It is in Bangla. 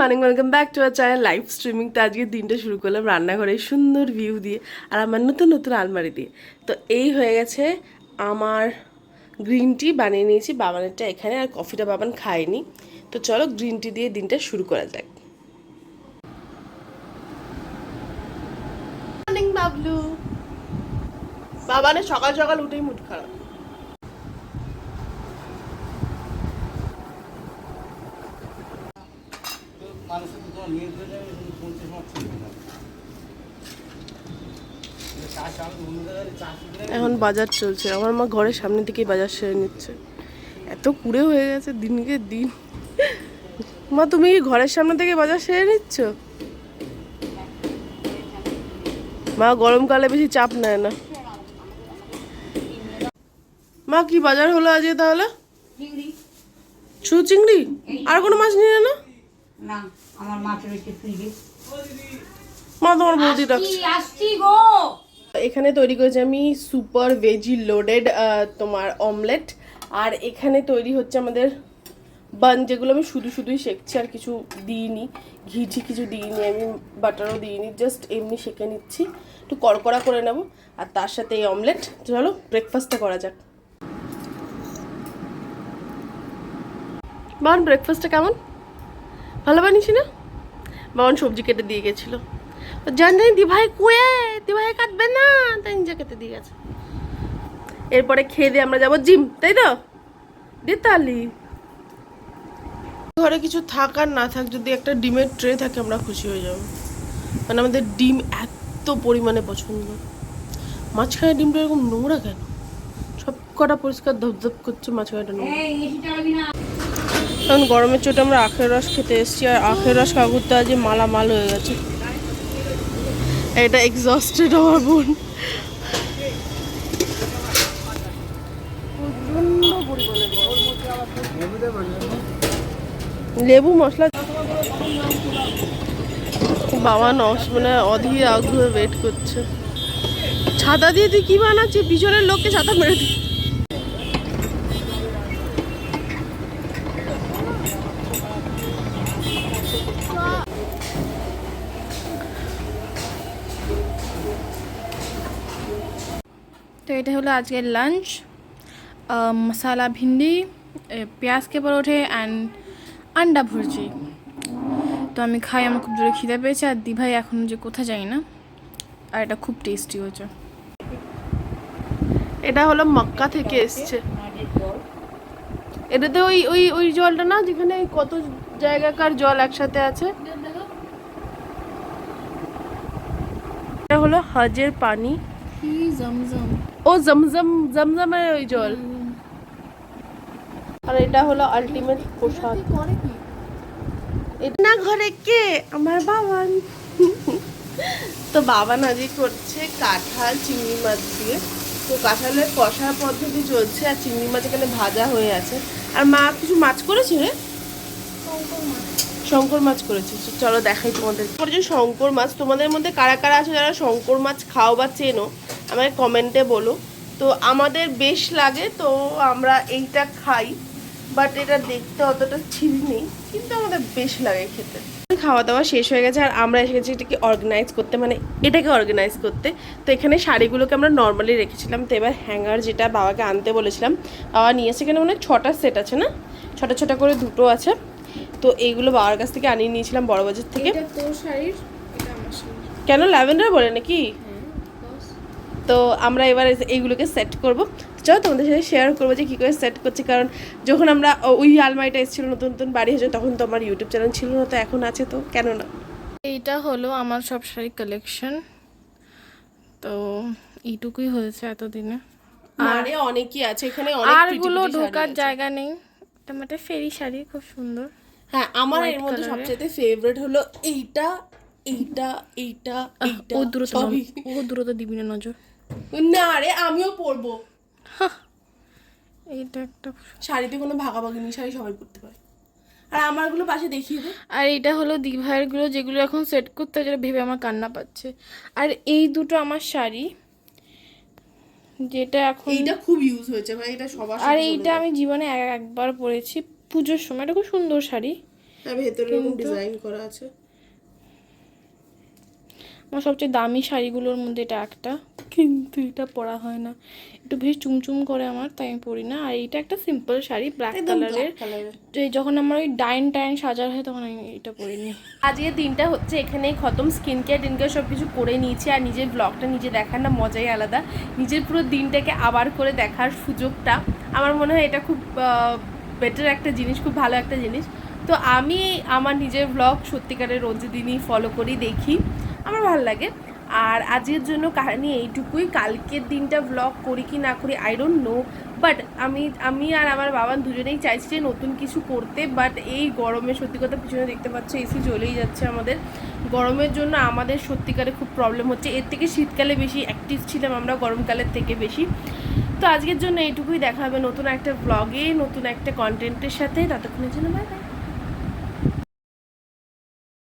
Morning welcome back to our channel live streaming তো আজকে দিনটা শুরু করলাম রান্নাঘরে সুন্দর ভিউ দিয়ে আর আমার নতুন নতুন আলমারি দিয়ে। তো এই হয়ে গেছে আমার গ্রিন টি বানিয়ে নিয়েছি। বাবানেরটা এখানে আর কফিটা বাবান খায়নি। তো চলো গ্রিন টি দিয়ে দিনটা শুরু করা যাক। মর্নিং বাবলু। বাবানের সকাল সকাল উঠেই মুড খারাপ মানুষের তো তোমার নিয়ে ধরে যাবে পঞ্চাশ মাস চলবে না চাষ আমি অন্য জায়গায় চাষ করে এখন বাজার চলছে। আমার মা ঘরের সামনে থেকেই বাজার সেরে নিচ্ছে। এত কুড়ে হয়ে গেছে দিনকে দিন। মা তুমি কি ঘরের সামনে থেকে বাজার সেরে নিচ্ছ? মা গরমকালে বেশি চাপ নেয় না। মা কি বাজার হলো আজকে তাহলে? শুধু চিংড়ি? আর কোনো মাছ নিয়ে না? না আমার মাছ রয়েছে ফ্রিজে মা তোমার বৌদি ডাকছে। আসছি আসছি গো। এখানে তৈরি করেছি আমি সুপার ভেজি লোডেড তোমার অমলেট আর এখানে তৈরি হচ্ছে আমাদের বান যেগুলো আমি শুধু শুধুই শেখছি আর কিছু দিইনি। ঘিটি কিছু দিইনি, আমি বাটারও দিইনি জাস্ট এমনি শেখে নিচ্ছি। একটু কড়কড়া করে নেব, আর তার সাথে এই অমলেট চলো ব্রেকফাস্টটা করা যাক। বান ব্রেকফাস্টটা কেমন? ভালো বানিয়েছি না? বাবান সবজি কেটে দিয়ে গেছিল। জান জানি দিভাই, কুয়ে! দিভাই কাটবে না? তাই নিজে কেটে দিয়ে গেছে। এরপরে খেয়ে দিয়ে আমরা যাব জিম তাই তো? দেতালি ঘরে কিছু থাক আর না থাক যদি একটা ডিমের ট্রে থাকে আমরা খুশি হয়ে যাব। মানে আমাদের ডিম এত পরিমাণে পছন্দ। মাঝখানে ডিমটা এরকম নোংরা কেন? সব কটা পরিষ্কার ধপধপ করছে মাঝখানেটা নোংরা। এখন গরমের চোটে আমরা আখের রস খেতে এসেছি আর আখের রস কাকুরতে আজ মালামাল হয়ে গেছে। এটা এক্সস্টেড আমার বোন লেবু মশলা বাবা নস মানে অধীর আগ্রহে ওয়েট করছে। ছাতা দিয়ে তুই কি বানাচ্ছিস? পিছনের লোককে ছাতা মেরে দিই এটা হলো আজকের লাঞ্চ মশালা ভিন্ডি এ, পেঁয়াজ কে পরোঠে অ্যান্ড আন্ডা ভুর্জি। তো আমি খাই আমার খুব জোরে খিদে পেয়েছে আর দিভাই এখন যে কোথায় যাই না। আর এটা খুব টেস্টি হয়েছে। এটা হলো মক্কা থেকে এসছে। এটাতে ওই ওই ওই জলটা না যেখানে কত জায়গাকার জল একসাথে আছে? এটা হলো হজের পানি। জমজম ও জমজম জমজমের ওই জল। আর এটা হলো আলটিমেট প্রসাদ এটা না ঘরে কে? আমার বাবান। তো বাবান আজকে করছে কাঁঠাল চিংড়ি মাছ দিয়ে। তো কাঁঠালের কষার পদ্ধতি চলছে আর চিংড়ি মাছ এখানে ভাজা হয়ে আছে। আর মা কিছু মাছ করেছে রে? শঙ্কর মাছ। করেছে। চলো দেখাই তোমাদের যে শঙ্কর মাছ তোমাদের মধ্যে কারা কারা আছে যারা শঙ্কর মাছ খাও বা চেনো? আমাকে কমেন্টে বলো। তো আমাদের বেশ লাগে তো আমরা এইটা খাই। বাট এটা দেখতে অতটা ছিল নেই কিন্তু আমাদের বেশ লাগে খেতে। খাওয়া দাওয়া শেষ হয়ে গেছে আর আমরা এসে গেছি এটাকে অর্গানাইজ করতে মানে এটাকে অর্গানাইজ করতে। তো এখানে শাড়িগুলোকে আমরা নর্মালি রেখেছিলাম। তো এবার হ্যাঙ্গার যেটা বাবাকে আনতে বলেছিলাম বাবা নিয়ে এসে এখানে মানে ছটা সেট আছে না? ছটা ছটা করে দুটো আছে। তো এইগুলো বাবার কাছ থেকে আনিয়ে নিয়েছিলাম বড় বাজার থেকে কেন ল্যাভেন্ডার বলে নাকি? তো আমরা এবার এইগুলোকে সেট করব। চলো তোমাদের সাথে শেয়ার করব যে কী করে সেট করছি কারণ যখন আমরা ওই আলমারিটা এসেছিল নতুন নতুন বাড়ি হয়েছে তখন তো আমার ইউটিউব চ্যানেল ছিল না তো এখন আছে তো কেন না? এইটা হলো আমার সব শাড়ি কালেকশন তো এইটুকুই হয়েছে এতদিনে। আরে অনেকই আছে এখানে আরগুলো ঢোকার জায়গা নেই। এটা ফেরি শাড়ি খুব সুন্দর। হ্যাঁ আমার এর মধ্যে সবচেয়ে ফেভারিট হলো এইটা এইটা এইটা এইটা ও দ্রুত ও দ্রুত দিবি না নজর। না রে আমিও পরবো। এইটা একটা শাড়িতে কোনো ভাগাভাগি নেই শাড়ি সবাই পরতে পারে। আর আমারগুলো পাশে দেখিয়ে দে। আর এটা হলো দিভাইয়ের যেগুলো এখন সেট করতে হয় যেটা ভেবে আমার কান্না পাচ্ছে। আর এই দুটো আমার শাড়ি যেটা এখন এইটা খুব ইউজ হয়েছে মানে এটা সবার আর এইটা আমি জীবনে এক- একবার পরেছি পুজোর সময়। এটা খুব সুন্দর শাড়ি। ভেতরে ডিজাইন করা আছে। আমার সবচেয়ে দামি শাড়িগুলোর মধ্যে এটা একটা। কিন্তু এটা পরা হয় না। একটু বেশি চুমচুম করে আমার তাই আমি পরি না। আর এটা একটা সিম্পল শাড়ি ব্ল্যাক কালারের black তো এই যখন আমার ওই ডাইন টাইন সাজার হয় তখন আমি এটা পরিনি। আজকের দিনটা হচ্ছে এখানেই খতম। স্কিন কেয়ার টিন কেয়ার সব কিছু করে নিয়েছি আর নিজের ব্লগটা নিজে দেখার না মজাই আলাদা। নিজের পুরো দিনটাকে আবার করে দেখার সুযোগটা। আমার মনে হয় এটা খুব বেটার একটা জিনিস খুব ভালো একটা জিনিস। তো আমি আমার নিজের ব্লগ সত্যিকারের রোজ দিনই ফলো করি দেখি। আমার ভালো লাগে। আর আজকের জন্য কাহিনী এইটুকুই। কালকের দিনটা ব্লগ করি কি না করি আই ডোন্ট নো বাট আমি আমি আর আমার বাবা দুজনেই চাইছি যে নতুন কিছু করতে বাট এই গরমে সত্যি কথা পিছনে দেখতে পাচ্ছ এসি চলেই যাচ্ছে আমাদের। গরমের জন্য আমাদের সত্যিকারে খুব প্রবলেম হচ্ছে। এর থেকে শীতকালে বেশি অ্যাক্টিভ ছিলাম আমরা, গরমকালের থেকে বেশি। তো আজকের জন্য এইটুকুই। দেখা হবে নতুন একটা ব্লগে নতুন একটা কন্টেন্টের সাথে। ততক্ষণের জন্য বাই বাই